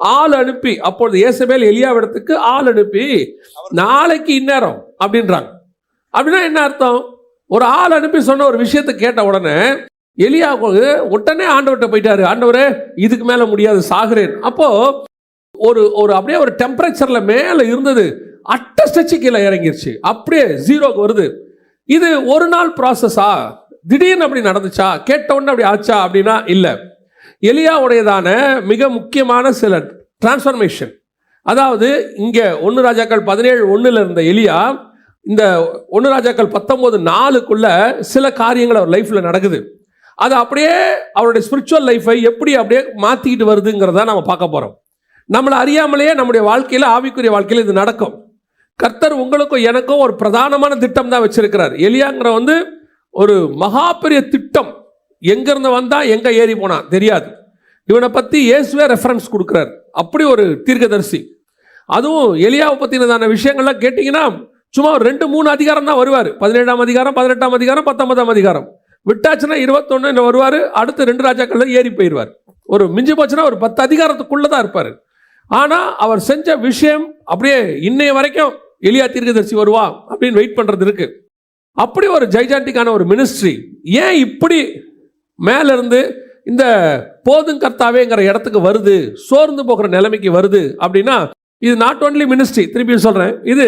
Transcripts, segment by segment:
ஆள் அனுப்பி அப்பொழுது இயேசுமேல் எலியாவிடத்துக்கு ஆள் அனுப்பி நாளைக்கு இந்நேரம் அப்படின்றாங்க. அப்படின்னா என்ன அர்த்தம்? ஒரு ஆள் அனுப்பி சொன்ன ஒரு விஷயத்தை கேட்ட உடனே எலியா உடனே ஆண்டவர்கிட்ட போயிட்டாரு. ஆண்டவரே இதுக்கு மேல முடியாது சாகுறேன். அப்போ ஒரு ஒரு அப்படியே ஒரு டெம்பரேச்சர்ல மேல இருந்தது. அட்ட ஸ்டெச்சு கீழே இறங்கிருச்சு. அப்படியே ஜீரோக்கு வருது. இது ஒரு நாள் ப்ராசஸா திடீர்னு அப்படி நடந்துச்சா? கேட்ட உடனே அப்படி ஆச்சா? அப்படின்னா இல்லை. எலியாவுடையதான மிக முக்கியமான சில டிரான்ஸ்ஃபர்மேஷன் அதாவது இங்கே ஒன்று ராஜாக்கள் பதினேழு ஒன்றில் இருந்த எலியா இந்த ஒன்று ராஜாக்கள் பத்தொம்போது நாலுக்குள்ள சில காரியங்கள் அவர் லைஃப்பில் நடக்குது. அது அப்படியே அவருடைய ஸ்பிரிச்சுவல் லைஃப்பை எப்படி அப்படியே மாற்றிக்கிட்டு வருதுங்கிறத நம்ம பார்க்க போகிறோம் நம்மளை அறியாமலேயே நம்முடைய வாழ்க்கையில் ஆவிக்குரிய வாழ்க்கையில் இது நடக்கும். கர்த்தர் உங்களுக்கும் எனக்கும் ஒரு பிரதானமான திட்டம் தான் வச்சிருக்கிறார். எலியாங்கிற வந்து ஒரு மகா பெரிய திட்டம். எங்கேருந்து வந்தால் எங்கே ஏறி போனான் தெரியாது. இவனை பற்றி இயேசுவே ரெஃபரன்ஸ் கொடுக்குறார். அப்படி ஒரு தீர்க்கதரிசி. அதுவும் எலியாவை பற்றினதான விஷயங்கள்லாம் கேட்டிங்கன்னா சும்மா ஒரு ரெண்டு மூணு அதிகாரம் தான் வருவார். பதினேழாம் அதிகாரம் பதினெட்டாம் அதிகாரம் பத்தொன்பதாம் அதிகாரம். விட்டாச்சுன்னா இருபத்தொன்னு வருவார். அடுத்து ரெண்டு ராஜாக்களில் ஏறி போயிடுவார். ஒரு மிஞ்சி போச்சுன்னா ஒரு பத்து அதிகாரத்துக்குள்ளே தான் இருப்பார். ஆனால் அவர் செஞ்ச விஷயம் அப்படியே இன்னைய வரைக்கும் எலியா தீர்க்கதரிசி வருவா அப்படின்னு வெயிட் பண்ணுறது இருக்குது அப்படி ஒரு ஜைஜாண்டிக்கான ஒரு மினிஸ்ட்ரி ஏன் இப்படி மேலேருந்து இந்த போதும் கர்த்தாவேங்கிற இடத்துக்கு வருது சோர்ந்து போகிற நிலைமைக்கு வருது அப்படின்னா இது நாட் ஒன்லி மினிஸ்ட்ரி திருப்பியும் சொல்கிறேன் இது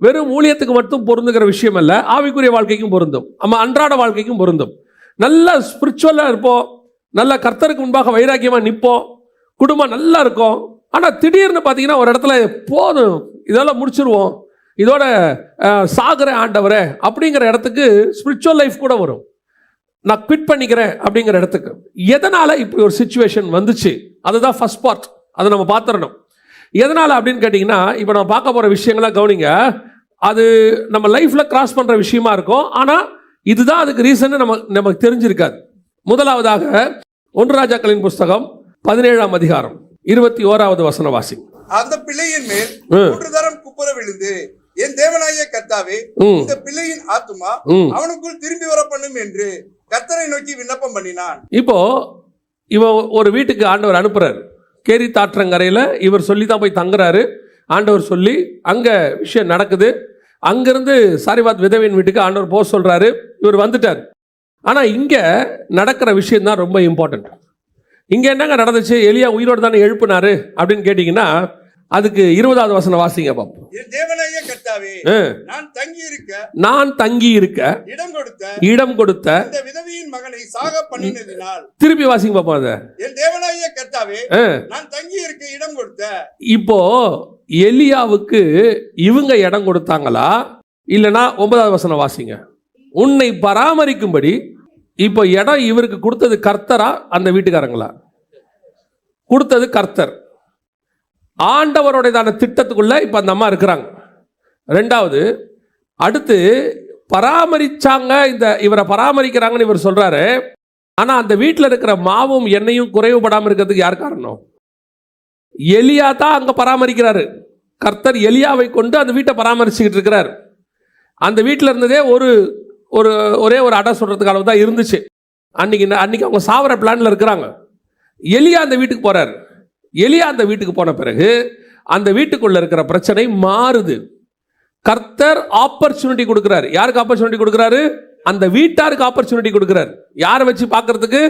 வெறும் ஊழியத்துக்கு மட்டும் பொருந்துகிற விஷயம் அல்ல ஆவிக்குரிய வாழ்க்கைக்கும் பொருந்தும். நம்ம அன்றாட வாழ்க்கைக்கும் பொருந்தும். நல்ல ஸ்பிரிச்சுவலாக இருப்போம் நல்ல கர்த்தருக்கு முன்பாக வைராக்கியமாக நிற்போம் குடும்பம் நல்லா இருக்கும். ஆனால் திடீர்னு பார்த்தீங்கன்னா ஒரு இடத்துல போதும் இதெல்லாம் முடிச்சிருவோம் இதோட அஹ், ஆண்டவரே அப்படிங்கிற இடத்துக்கு ஸ்பிரிச்சுவல் லைஃப் கூட வரும். நான் குவிட் பண்ணிக்கிறேன் அப்படிங்கிற இடத்துக்கு. எதனால இப்படி ஒரு சுச்சுவேஷன் வந்துச்சு? அதுதான் ஃபர்ஸ்ட் பார்ட் அதை நம்ம பார்த்துடணும். எதனால அப்படின்னு கேட்டிங்கன்னா இப்போ நம்ம பார்க்க போகிற விஷயங்கள்லாம் கவனிங்க. அது நம்ம லைஃப்பில் கிராஸ் பண்ணுற விஷயமா இருக்கும். ஆனால் இதுதான் அதுக்கு ரீசன் நம்ம நமக்கு தெரிஞ்சிருக்காது. முதலாவதாக ஒன்று ராஜாக்களின் புஸ்தகம் பதினேழாம் அதிகாரம் இருபத்தி ஓராவது வசன வாசி அந்த பிள்ளையின் மேல். மூன்று தரம் குப்புற விழுந்து என் தேவனாகிய கர்த்தாவே ம். இந்த பிள்ளையின் ஆத்துமா அவனுக்குள் திரும்பி வர பண்ணும் என்று கத்தரை நோக்கி விண்ணப்பம் பண்ணினான். இப்போ இவன் ஒரு வீட்டுக்கு ஆண்டவர் அனுப்புறாரு. கேரி தாற்றங்கரையில் இவர் சொல்லி தான் போய் தங்குறாரு. ஆண்டவர் சொல்லி அங்கே விஷயம் நடக்குது. அங்கேருந்து சாரிபாத் விதவின் வீட்டுக்கு ஆண்டவர் போக சொல்கிறாரு இவர் வந்துட்டார். ஆனால் இங்கே நடக்கிற விஷயம் தான் ரொம்ப இம்பார்ட்டண்ட் இங்கே என்னங்க நடந்துச்சு? எலியா உயிரோடு தானே எழுப்புனாரு அப்படின்னு கேட்டிங்கன்னா அதுக்கு இருபதாவது வசனம் வாசிங்க பார்ப்போம் என் தேவனாகிய கர்த்தாவே. நான் தங்கி இருக்க நான் தங்கி இருக்க இடம் கொடுத்த இடம் கொடுத்த இந்த விதவியின் மகனை சாக பண்ணினதினால் திருப்பி வாசிங்க பார்ப்போம் அதை. என் தேவனாகிய கர்த்தாவே. நான் தங்கி இருக்க இடம் கொடுத்த. இப்போ எலியாவுக்கு இவங்க இடம் கொடுத்தாங்களா? இல்லைனா ஒன்பதாவது வசனம் வாசிங்க. உன்னை பராமரிக்கும்படி இப்போ இடம் இவருக்கு கொடுத்தது கர்த்தரா? அந்த வீட்டுக்காரங்களா? கொடுத்தது கர்த்தர். ஆண்டவருடையதான திட்டத்துக்குள்ளே இப்போ அந்த அம்மா இருக்கிறாங்க. ரெண்டாவது அடுத்து பராமரிச்சாங்க இந்த இவரை பராமரிக்கிறாங்கன்னு இவர் சொல்கிறாரு ஆனால் அந்த வீட்டில் இருக்கிற மாவும் எண்ணெயும் குறைவுபடாமல் இருக்கிறதுக்கு யார் காரணம்? எலியா தான் அங்கே பராமரிக்கிறாரு. கர்த்தர் எலியாவை கொண்டு அந்த வீட்டை பராமரிச்சுக்கிட்டு இருக்கிறார். அந்த வீட்டில் இருந்ததே ஒரு ஒரு ஒரே ஒரு அடை சொல்கிறதுக்கு அளவு தான் இருந்துச்சு. அன்னைக்கு அன்னைக்கு அவங்க சாவர பிளானில் இருக்கிறாங்க. எலியா அந்த வீட்டுக்கு போகிறாரு எலியா அந்த வீட்டுக்கு போன பிறகு அந்த வீட்டுக்குள்ள இருக்கிற பிரச்சனை மாறுது. கர்த்தர் ஆப்பர்ச்சுனிட்டி கொடுக்கிறார். யாருக்கு ஆப்பர்ச்சுனிட்டி கொடுக்கிறாரு? அந்த வீட்டாருக்கு ஆப்பர்ச்சுனிட்டி கொடுக்கிறார். யாரை வச்சு பார்க்கறதுக்கு?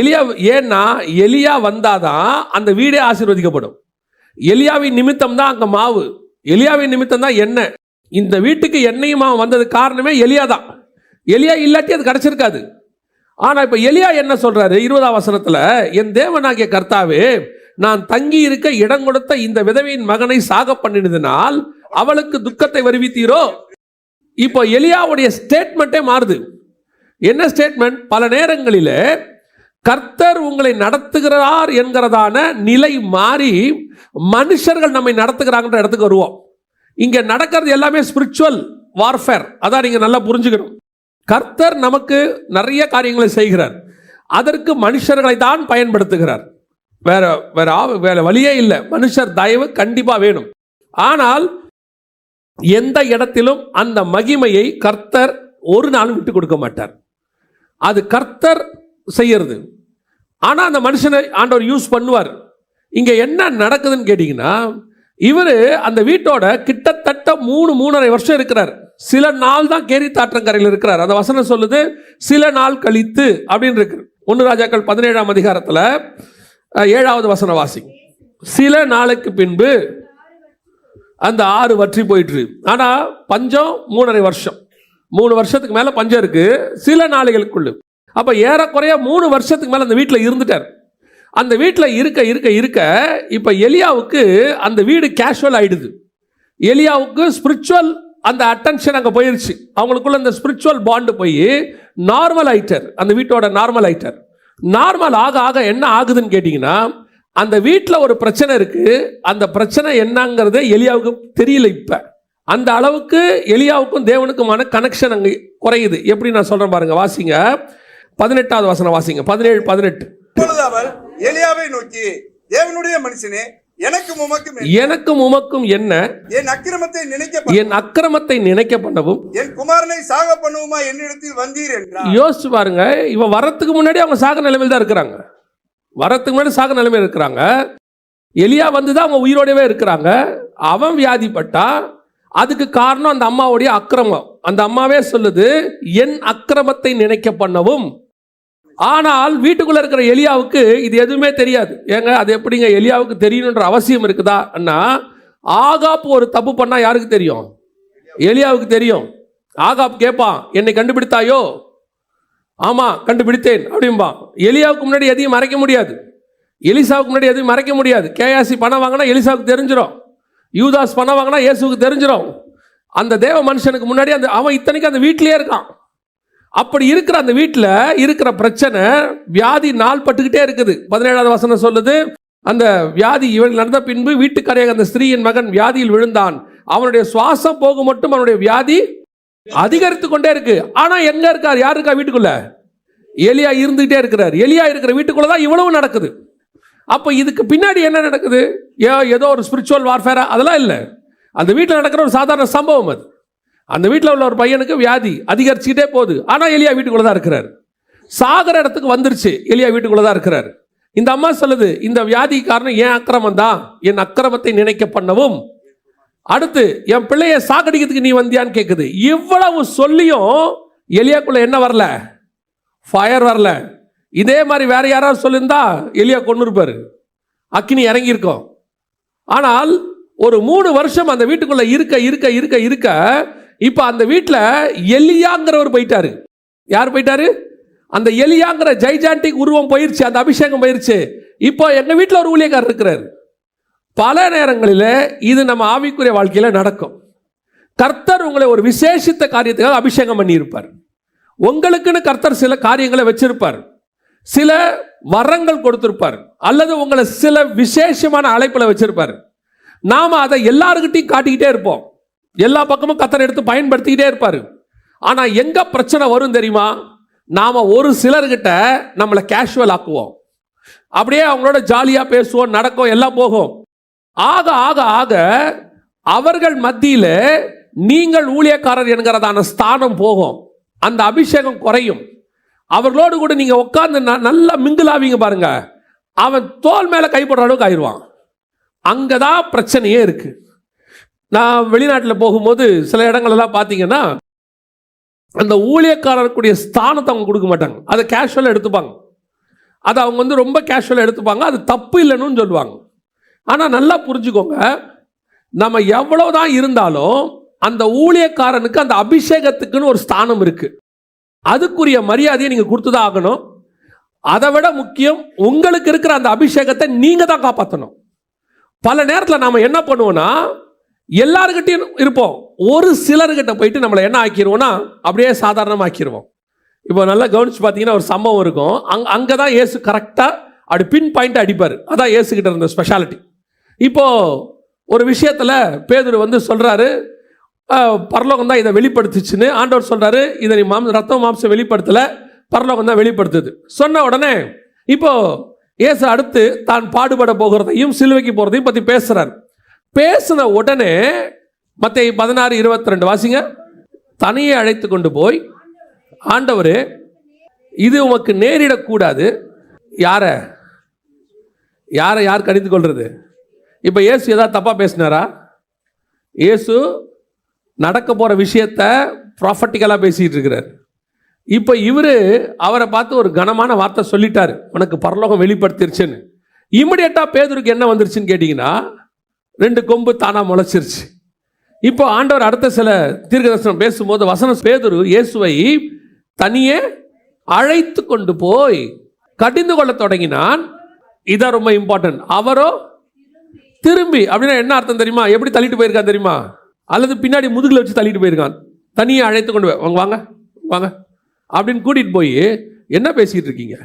எலியா ஏன்னா எலியா வந்தாதான் அந்த வீடே ஆசீர்வதிக்கப்படும். எலியாவின் நிமித்தம் தான் அங்கே மாவு. எலியாவின் நிமித்தம் தான் எண்ணெய். இந்த வீட்டுக்கு எண்ணெயும் மாவு வந்தது காரணமே எலியா தான். எலியா இல்லாட்டி அது கிடச்சிருக்காது. ஆனால் இப்போ எலியா என்ன சொல்கிறாரு இருபதாம் வசனத்தில் என் தேவனாகிய கர்த்தாவே நான் தங்கி இருக்க இடம் கொடுத்த இந்த விதவையின் மகனை சாக பண்ணினதுனால் அவளுக்கு துக்கத்தை வருவித்தீரோ? இப்போ எலியாவுடைய ஸ்டேட்மெண்ட்டே மாறுது. என்ன ஸ்டேட்மெண்ட் பல நேரங்களில் கர்த்தர் உங்களை நடத்துகிறார் என்கிறதான நிலை மாறி மனுஷர்கள் நம்மை நடத்துகிறாங்கன்ற இடத்துக்கு வருவோம். இங்கே நடக்கிறது எல்லாமே ஸ்பிரிச்சுவல் வார்ஃபேர் அதான் நீங்கள் நல்லா புரிஞ்சுக்கணும். கர்த்தர் நமக்கு நிறைய காரியங்களை செய்கிறார். அதற்கு மனுஷர்களை தான் பயன்படுத்துகிறார். வேற வேற ஆ- வேற வழியே இல்லை. மனுஷர் தயவு கண்டிப்பாக வேணும். ஆனால் எந்த இடத்திலும் அந்த மகிமையை கர்த்தர் ஒரு நாளும் விட்டு கொடுக்க மாட்டார். அது கர்த்தர் செய்யறது. ஆனால் அந்த மனுஷனை ஆண்டவர் யூஸ் பண்ணுவார். இங்கே என்ன நடக்குதுன்னு கேட்டிங்கன்னா இவர் அந்த வீட்டோட கிட்டத்தட்ட மூணு மூணரை வருஷம் இருக்கிறார். சில நாள் தான் கேரி தாற்றங்கரையில் இருக்கிறார். அந்த வசனம் சொல்லுது சில நாள் கழித்து அப்படின்னு இருக்கு. ஒன்று ராஜாக்கள் பதினேழாம் அதிகாரத்தில் ஏழாவது வசன வாசி. சில நாளுக்கு பின்பு அந்த ஆறு வற்றி போயிட்டு ஆனால் பஞ்சம் மூணரை வருஷம். மூணு வருஷத்துக்கு மேலே பஞ்சம் இருக்கு. சில நாளைகளுக்குள்ளு. அப்போ ஏறக்குறைய மூணு வருஷத்துக்கு மேலே அந்த வீட்டில் இருந்துட்டார். அந்த வீட்டில் இருக்க இருக்க இருக்க இப்போ எலியாவுக்கு அந்த வீடு கேஷுவல் ஆயிடுது. எலியாவுக்கு ஸ்பிரிச்சுவல் அந்த அட்டென்ஷன் அங்கே போயிருச்சு. அவங்களுக்குள்ள அந்த ஸ்பிரிச்சுவல் பாண்டு போய் நார்மல் ஆயிட்டார். அந்த வீட்டோட நார்மல் ஆயிட்டார். நார்மல் ஆக ஆக என்ன ஆகுதுன்னு கேட்டிங்கன்னா அந்த வீட்டில் ஒரு பிரச்சனை இருக்குது அந்த பிரச்சனை என்னங்கிறதே எலியாவுக்கு தெரியல இப்போ. அந்த அளவுக்கு எலியாவுக்கும் தேவனுக்குமான கனெக்ஷன் அங்கே குறையுது. எப்படி நான் சொல்கிறேன் பாருங்க வாசிங்க. பதினெட்டாவது வாசனை வாசிங்க. பதினேழு பதினெட்டு. அப்பொழுது எலியாவை நோக்கி தேவனுடைய மனுஷனே எனக்கும் உமக்கும்? எனக்கும் உமக்கும் என்ன? என் அக்கிரமத்தை நினைக்க என் அக்கிரமத்தை நினைக்க பண்ணவும். என் குமாரனை சாக பண்ணுவோமா என்னிடத்தில் வந்தீர் என்றார். யோசிச்சு பாருங்க இவன் வரத்துக்கு முன்னாடி அவங்க சாக நிலைமையில் தான் இருக்கிறாங்க. வரத்துக்கு முன்னாடி சாக நிலைமையில் இருக்கிறாங்க. எலியா வந்து தான் அவங்க உயிரோடவே இருக்கிறாங்க. அவன் வியாதிப்பட்டா அதுக்கு காரணம் அந்த அம்மாவுடைய அக்கிரமம். அந்த அம்மாவே சொல்லுது என் அக்கிரமத்தை நினைக்க பண்ணவும். ஆனால் வீட்டுக்குள்ளே இருக்கிற எலியாவுக்கு இது எதுவுமே தெரியாது. ஏங்க அது எப்படிங்க எலியாவுக்கு தெரியணுன்ற அவசியம் இருக்குதா? அண்ணா ஆகாப்பு ஒரு தப்பு பண்ணால் யாருக்கு தெரியும்? எலியாவுக்கு தெரியும். ஆகாப் கேட்பான் என்னை கண்டுபிடித்தாயோ? ஆமாம் கண்டுபிடித்தேன். அப்படிம்பா. எலியாவுக்கு முன்னாடி எதையும் மறைக்க முடியாது. எலிசாவுக்கு முன்னாடி எதையும் மறைக்க முடியாது. கேஆசி பணம் வாங்கினா எலிசாவுக்கு தெரிஞ்சிடும் யூதாஸ் பணம் வாங்கினா இயேசுவுக்கு தெரிஞ்சிடும் அந்த தேவ மனுஷனுக்கு முன்னாடி அந்த அவன் இத்தனைக்கு அந்த வீட்டிலே இருக்கான். அப்படி இருக்கிற அந்த வீட்டில் இருக்கிற பிரச்சனை வியாதி நாள் பட்டுக்கிட்டே இருக்குது. பதினேழாவது வசனம் சொல்லுது அந்த வியாதி இவர்கள் நடந்த பின்பு வீட்டுக்கரையாக அந்த ஸ்திரீயின் மகன் வியாதியில் விழுந்தான். அவனுடைய சுவாசம் போக மட்டும் அவனுடைய வியாதி அதிகரித்து கொண்டே இருக்கு. ஆனா எங்க இருக்கார்? யார் இருக்கா வீட்டுக்குள்ள? எலியா இருந்துகிட்டே இருக்கிறார். எலியா இருக்கிற வீட்டுக்குள்ள தான் இவ்வளவு நடக்குது. அப்போ இதுக்கு பின்னாடி என்ன நடக்குது? ஏதோ ஒரு ஸ்பிரிச்சுவல் வார்ஃபேரா அதெல்லாம் இல்லை. அந்த வீட்டில் நடக்கிற ஒரு சாதாரண சம்பவம் அது. அந்த வீட்டில் உள்ள ஒரு பையனுக்கு வியாதி அதிகரிச்சுக்கிட்டே போகுது. ஆனால் எலியா வீட்டுக்குள்ளே தான் இருக்கிறார். சாகர இடத்துக்கு வந்துருச்சு. எலியா வீட்டுக்குள்ளே தான் இருக்கிறார். இந்த அம்மா சொல்லுது இந்த வியாதி காரணம் ஏன் அக்கிரமம் தான். என் அக்கிரமத்தை நினைக்க பண்ணவும். அடுத்து என் பிள்ளைய சாகடிக்கிறதுக்கு நீ வந்தியான்னு கேட்குது இவ்வளவு சொல்லியும் எலியாக்குள்ள என்ன வரல? ஃபயர் வரல. இதே மாதிரி வேற யாராவது சொல்லியிருந்தா எலியா கொண்டு இருப்பார் அக்கினி இறங்கியிருக்கோம். ஆனால் ஒரு மூணு வருஷம் அந்த வீட்டுக்குள்ள இருக்க இருக்க இருக்க இருக்க இப்போ அந்த வீட்டில் எலியாங்கிறவர் போயிட்டாரு. யார் போயிட்டாரு? அந்த எலியாங்கிற ஜைஜாண்டிக் உருவம் போயிருச்சு அந்த அபிஷேகம் போயிருச்சு. இப்போ எங்கள் வீட்டில் ஒரு ஊழியக்காரர் இருக்கிறார். பல நேரங்களில் இது நம்ம ஆவிக்குரிய வாழ்க்கையில் நடக்கும். கர்த்தர் உங்களை ஒரு விசேஷித்த காரியத்துக்காக அபிஷேகம் பண்ணியிருப்பார். உங்களுக்குன்னு கர்த்தர் சில காரியங்களை வச்சிருப்பார். சில வரங்கள் கொடுத்திருப்பார். அல்லது உங்களை சில விசேஷமான அழைப்பில் வச்சிருப்பார். நாம் அதை எல்லாருக்கிட்டையும் காட்டிக்கிட்டே இருப்போம். எல்லா பக்கமும் கத்தரை எடுத்து பயன்படுத்திக்கிட்டே இருப்பார். ஆனால் எங்கே பிரச்சனை வரும் தெரியுமா? நாம் ஒரு சிலர்கிட்ட நம்மளை கேஷுவல் ஆக்குவோம். அப்படியே அவங்களோட ஜாலியாக பேசுவோம் நடக்கும் எல்லாம் போகும். ஆக ஆக ஆக அவர்கள் மத்தியில் நீங்கள் ஊழியக்காரர் என்கிறதான ஸ்தானம் போகும். அந்த அபிஷேகம் குறையும். அவர்களோடு கூட நீங்கள் உட்காந்து ந- நல்லா மிங்கிலாவீங்க பாருங்க. அவன் தோல் மேலே கைப்படுற அளவுக்கு ஆயிடுவான் அங்கே தான் பிரச்சனையே இருக்குது நான் வெளிநாட்டில் போகும்போது சில இடங்கள்லாம் பார்த்தீங்கன்னா அந்த ஊழியக்காரருக்குரிய ஸ்தானத்தை அவங்க கொடுக்க மாட்டாங்க. அதை கேஷுவலாக எடுத்துப்பாங்க. அதை அவங்க வந்து ரொம்ப கேஷுவலாக எடுத்துப்பாங்க. அது தப்பு இல்லைன்னு சொல்லுவாங்க. ஆனால் நல்லா புரிஞ்சுக்கோங்க. நம்ம எவ்வளவுதான் இருந்தாலும் அந்த ஊழியக்காரனுக்கு அந்த அபிஷேகத்துக்குன்னு ஒரு ஸ்தானம் இருக்குது அதுக்குரிய மரியாதையை நீங்கள் கொடுத்து தான் ஆகணும். அதை விட முக்கியம் உங்களுக்கு இருக்கிற அந்த அபிஷேகத்தை நீங்கள் தான் காப்பாற்றணும் பல நேரத்தில் நாம் என்ன பண்ணுவோன்னா எல்லாருக்கிட்டையும் இருப்போம். ஒரு சிலர்கிட்ட போயிட்டு நம்மளை என்ன ஆக்கிடுவோம்னா அப்படியே சாதாரணமாக ஆக்கிடுவோம் இப்போ நல்லா கவனிச்சு பார்த்தீங்கன்னா ஒரு சம்பவம் இருக்கும். அங் அங்கே தான் ஏசு கரெக்டாக அப்படி பின் பாயிண்ட் அடிப்பார். அதான் ஏசுக்கிட்ட இருந்த ஸ்பெஷாலிட்டி இப்போது ஒரு விஷயத்தில் பேதுரு வந்து சொல்கிறாரு பரலோகம் தான் இதை வெளிப்படுத்துச்சுன்னு. ஆண்டவர் சொல்கிறாரு இதை நீ மாம் ரத்தம் மாம்சம் வெளிப்படுத்தலை பரலோகம் தான் வெளிப்படுத்துது. சொன்ன உடனே இப்போ ஏசு அடுத்து தான் பாடுபட போகிறதையும் சிலுவைக்கு போகிறதையும் பற்றி பேசுகிறார் பேசின உடனே மற்ற பதினாறு இருபத்தி ரெண்டு வாசிங்க. தனியே அழைத்து கொண்டு போய் ஆண்டவர் இது உமக்கு நேரிடக்கூடாது யார? யாரை யார் கடிந்து கொள்வது இப்போ இயேசு ஏதாவது தப்பாக பேசினாரா? இயேசு நடக்க போகிற விஷயத்த ப்ராஃபட்டிக்கலாக பேசிகிட்டு இருக்கிறார். இப்போ இவர் அவரை பார்த்து ஒரு கனமான வார்த்தை சொல்லிட்டாரு. உனக்கு பரலோகம் வெளிப்படுத்திருச்சுன்னு. இமிடியட்டாக பேதருக்கு என்ன வந்துருச்சுன்னு கேட்டிங்கன்னா ரெண்டு கொம்பு தானாக முளைச்சிருச்சு. இப்போ ஆண்டவர் அடுத்த சில தீர்க்கதர்சனம் பேசும்போது வசனம் பேதுரு இயேசுவை தனியே அழைத்து கொண்டு போய் கடிந்து கொள்ள தொடங்கினான். இதான் ரொம்ப இம்பார்ட்டன்ட் அவரோ திரும்பி அப்படின்னா என்ன அர்த்தம் தெரியுமா? எப்படி தள்ளிட்டு போயிருக்கான் தெரியுமா? அல்லது பின்னாடி முதுகில் வச்சு தள்ளிட்டு போயிருக்கான். தனியே அழைத்து கொண்டு வாங்க வாங்க வாங்க அப்படின்னு கூட்டிகிட்டு போய் என்ன பேசிகிட்டு இருக்கீங்க?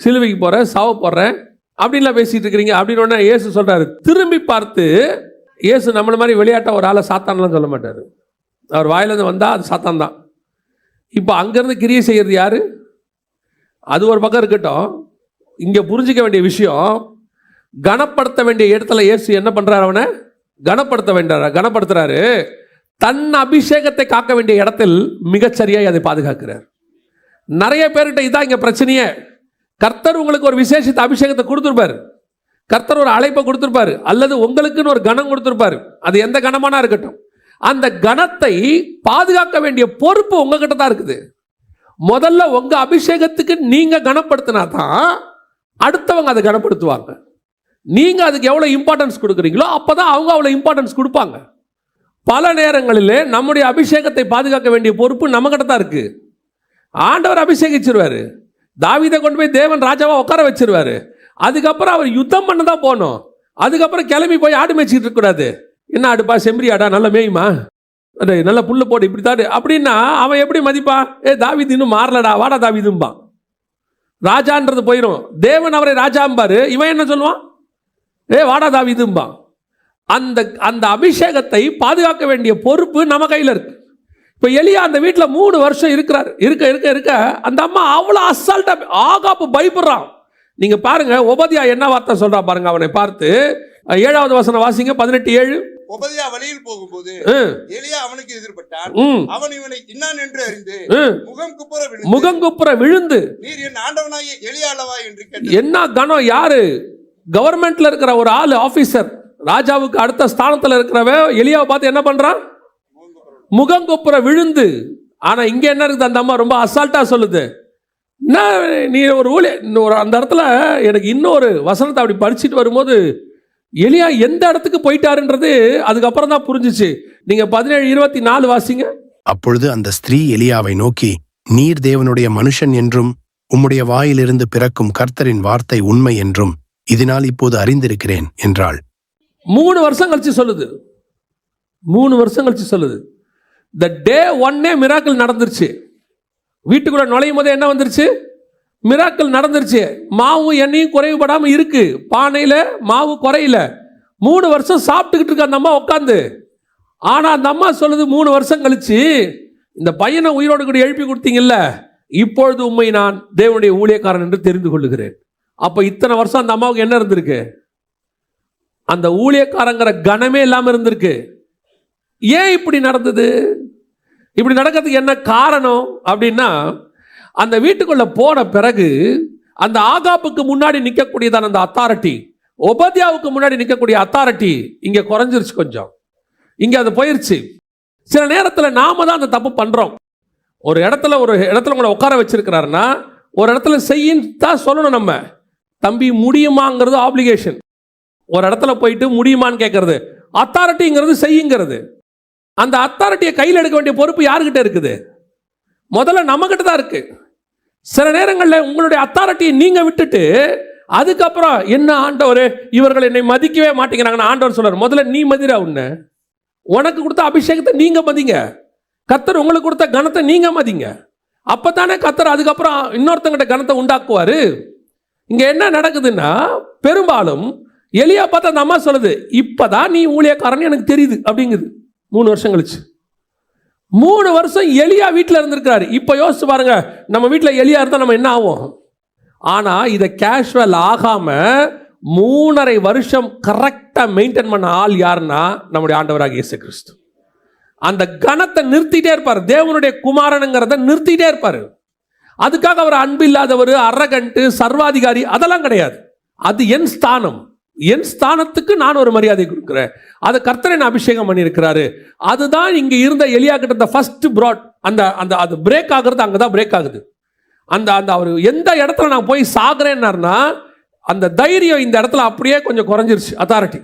சிலுவைக்கு போகிறேன் சாவ போடுறேன் அப்படின்லாம் பேசிட்டு இருக்கிறீங்க. அப்படின்னு இயேசு சொல்றாரு. திரும்பி பார்த்து இயேசு நம்மள மாதிரி விளையாட்ட ஒரு ஆளை சாத்தான்லாம் சொல்ல மாட்டார். அவர் வாயிலேருந்து வந்தால் அது சாத்தான் தான். இப்போ அங்கேருந்து கிரியை செய்கிறது யார்? அது ஒரு பக்கம் இருக்கட்டும். இங்கே புரிஞ்சிக்க வேண்டிய விஷயம் கனப்படுத்த வேண்டிய இடத்துல இயேசு என்ன பண்ணுறாரு அவனை? கனப்படுத்த வேண்டார? கனப்படுத்துறாரு. தன் அபிஷேகத்தை காக்க வேண்டிய இடத்தில் மிகச்சரியாக அதை பாதுகாக்கிறார். நிறைய பேர்கிட்ட இதான் இங்கே பிரச்சனையே. கர்த்தர் உங்களுக்கு ஒரு விசேஷத்தை அபிஷேகத்தை கொடுத்துருப்பாரு. கர்த்தர் ஒரு அழைப்பை கொடுத்துருப்பாரு. அல்லது உங்களுக்குன்னு ஒரு கணம் கொடுத்துருப்பாரு. அது எந்த கணமானா இருக்கட்டும். அந்த கணத்தை பாதுகாக்க வேண்டிய பொறுப்பு உங்ககிட்ட தான் இருக்குது. முதல்ல உங்க அபிஷேகத்துக்கு நீங்க கனப்படுத்தினா தான் அடுத்தவங்க அதை கனப்படுத்துவாங்க. நீங்க அதுக்கு எவ்வளோ இம்பார்ட்டன்ஸ் கொடுக்குறீங்களோ அப்போதான் அவங்க அவ்வளோ இம்பார்ட்டன்ஸ் கொடுப்பாங்க. பல நேரங்களிலே நம்முடைய அபிஷேகத்தை பாதுகாக்க வேண்டிய பொறுப்பு நம்மகிட்ட தான் இருக்கு. ஆண்டவர் அபிஷேகிச்சிருவாரு. தாவிதை கொண்டு போய் தேவன் ராஜாவாக உட்கார வச்சிருவாரு. அதுக்கப்புறம் அவர் யுத்தம் பண்ண தான் போகணும். அதுக்கப்புறம் கிளம்பி போய் ஆடு மேய்ச்சிட்டு இருக்கக்கூடாது என்ன ஆடுப்பா செம்பரி ஆடா நல்ல மேயுமா? நல்ல புல்லு போடு இப்படி தாடு. அப்படின்னா அவன் எப்படி மதிப்பா? ஏ தாவீது இன்னும் மாறலடா வாடா தாவிதும்பான் ராஜான்றது போயிடும் தேவன் அவரை ராஜாம்பாரு. இவன் என்ன சொல்லுவான்? ஏ வாடா தாவிதும்பான் அந்த அந்த அபிஷேகத்தை பாதுகாக்க வேண்டிய பொறுப்பு நம்ம கையில் இருக்கு. இப்போ எலியா அந்த வீட்டில் மூணு வருஷம் இருக்கிறார். இருக்க இருக்க இருக்க அந்த அம்மா அவ்வளோ அசால்ட்டா ஆகாப்பு பயப்படுறான். நீங்க பாருங்க உபதியா என்ன வார்த்தை சொல்றா பாருங்க அவனை பார்த்து. ஏழாவது வசனம் வாசிங்க பதினெட்டு ஏழு. உபதியா வழியில் போகும்போது எலியா அவனுக்கு எதிர்பட்டான். அவன் இவனை இன்னான் என்று அறிந்து. முகம் குப்புற விழுந்து முகங்குப்புற விழுந்து. நீர் என் ஆண்டவனாகிய எலியா அல்லவா? என்று கேட்டு என்ன கனம் யாரு? கவர்மெண்ட்ல இருக்கிற ஒரு ஆள் ஆபீசர் ராஜாவுக்கு அடுத்த ஸ்தானத்துல இருக்கிறவன் எலியாவை பார்த்து என்ன பண்றான்? முகங்கொப்புற விழுந்து. ஆனா இங்க என்ன இருக்குது? அந்த அம்மா ரொம்ப அசால்ட்டா சொல்லுது. என்ன நீ ஒரு ஊழிய ஒரு அந்த இடத்துல எனக்கு இன்னொரு வசனத்தை அப்படி படிச்சுட்டு வரும்போது எலியா எந்த இடத்துக்கு போயிட்டாருன்றது அதுக்கப்புறம் தான் புரிஞ்சுச்சு. நீங்க பதினேழு இருபத்தி நாலு வாசிங்க. அப்பொழுது அந்த ஸ்திரீ எலியாவை நோக்கி நீர் தேவனுடைய மனுஷன் என்றும் உம்முடைய வாயிலிருந்து பிறக்கும் கர்த்தரின் வார்த்தை உண்மை என்றும் இதனால் இப்போது அறிந்திருக்கிறேன் என்றாள். மூணு வருஷம் கழிச்சு சொல்லுது. மூணு வருஷம் கழிச்சு சொல்லுது. த டே ஒன்னே மிராக்கள் நடந்துருச்சு. வீட்டுக்குள்ள நுழையும் போதே என்ன வந்துருச்சு? மிராக்கள் நடந்துருச்சு. மாவு எண்ணெயும் குறைவுபடாமல் இருக்கு. பானையில் மாவு குறையில. மூணு வருஷம் சாப்பிட்டுக்கிட்டு இருக்க அந்த அம்மா உட்காந்து ஆனால் அந்த அம்மா சொல்லுது மூணு வருஷம் கழிச்சு இந்த பையனை உயிரோடு கூட எழுப்பி கொடுத்தீங்கல்ல. இப்பொழுது உண்மை நான் தேவனுடைய ஊழியக்காரன் என்று தெரிந்து கொள்ளுகிறேன். அப்போ இத்தனை வருஷம் அந்த அம்மாவுக்கு என்ன இருந்திருக்கு? அந்த ஊழியக்காரங்கிற கனமே இல்லாமல் இருந்திருக்கு. ஏன் இப்படி நடந்தது? இப்படி நடக்கிறதுக்கு என்ன காரணம் அப்படின்னா அந்த வீட்டுக்குள்ள போன பிறகு அந்த ஆகாப்புக்கு முன்னாடி நிற்கக்கூடியதான அந்த அத்தாரிட்டி ஒபத்யாவுக்கு முன்னாடி நிற்கக்கூடிய அத்தாரிட்டி இங்கே குறைஞ்சிருச்சு கொஞ்சம். இங்கே அது போயிருச்சு. சில நேரத்தில் நாம தான் அந்த தப்பு பண்ணுறோம் ஒரு இடத்துல ஒரு இடத்துல உங்களை உட்கார வச்சிருக்கிறாருன்னா ஒரு இடத்துல செய்யின்னு தான் சொல்லணும் நம்ம. தம்பி முடியுமாங்கிறது ஆப்ளிகேஷன் ஒரு இடத்துல போயிட்டு முடியுமான்னு கேட்கறது அத்தாரிட்டிங்கிறது செய்யுங்கிறது. அந்த அத்தாரிட்டியை கையில் எடுக்க வேண்டிய பொறுப்பு யாருக்கிட்ட இருக்குது? முதல்ல நம்மக்கிட்ட தான் இருக்கு. சில நேரங்களில் உங்களுடைய அத்தாரிட்டியை நீங்க விட்டுட்டு அதுக்கப்புறம் என்ன ஆண்டவர் இவர்கள் என்னை மதிக்கவே மாட்டேங்கிறாங்கன்னு ஆண்டவர் சொல்றாரு. முதல்ல நீ மதிரா உன்னை. உனக்கு கொடுத்த அபிஷேகத்தை நீங்க மதிங்க. கத்தர் உங்களுக்கு கொடுத்த கணத்தை நீங்க மதிங்க. அப்பதானே கத்தர் அதுக்கப்புறம் இன்னொருத்தங்கிட்ட கணத்தை உண்டாக்குவாரு. இங்க என்ன நடக்குதுன்னா பெரும்பாலும் எளியா பார்த்தா அந்த அம்மா சொல்லுது இப்பதான் நீ ஊழியக்காரன் எனக்கு தெரியுது அப்படிங்குது. மூணு வருஷம் கழிச்சு. மூணு வருஷம் எலியா வீட்டில் இருந்திருக்கிறாரு. இப்போ யோசிச்சு பாருங்க நம்ம வீட்டில் எலியா இருந்தால் நம்ம என்ன ஆகும் ஆனால் இதை கேஷுவல் ஆகாம மூணரை வருஷம் கரெக்டாக மெயின்டைன் பண்ண ஆள் யாருன்னா நம்முடைய ஆண்டவராக இயேசு கிறிஸ்து அந்த கணத்தை நிறுத்திட்டே இருப்பார். தேவனுடைய குமாரனுங்கிறத நிறுத்திட்டே இருப்பார். அதுக்காக அவர் அன்பு இல்லாதவர் அரகண்ட்டு சர்வாதிகாரி அதெல்லாம் கிடையாது. அது என் ஸ்தானம். என் ஸ்தானத்துக்கு நான் ஒரு மரியாதை கொடுக்குறேன். அதை கர்த்தரை நான் அபிஷேகம் பண்ணியிருக்கிறாரு? அதுதான் இங்கே இருந்த எலியா கிட்ட ஃபர்ஸ்ட் ப்ராட் அந்த அந்த அது பிரேக் ஆகுறது அங்கே தான் பிரேக் ஆகுது. அந்த அந்த அவர் எந்த இடத்துல நான் போய் சாகுறேன்னாருன்னா அந்த தைரியம் இந்த இடத்துல அப்படியே கொஞ்சம் குறைஞ்சிருச்சு அத்தாரிட்டி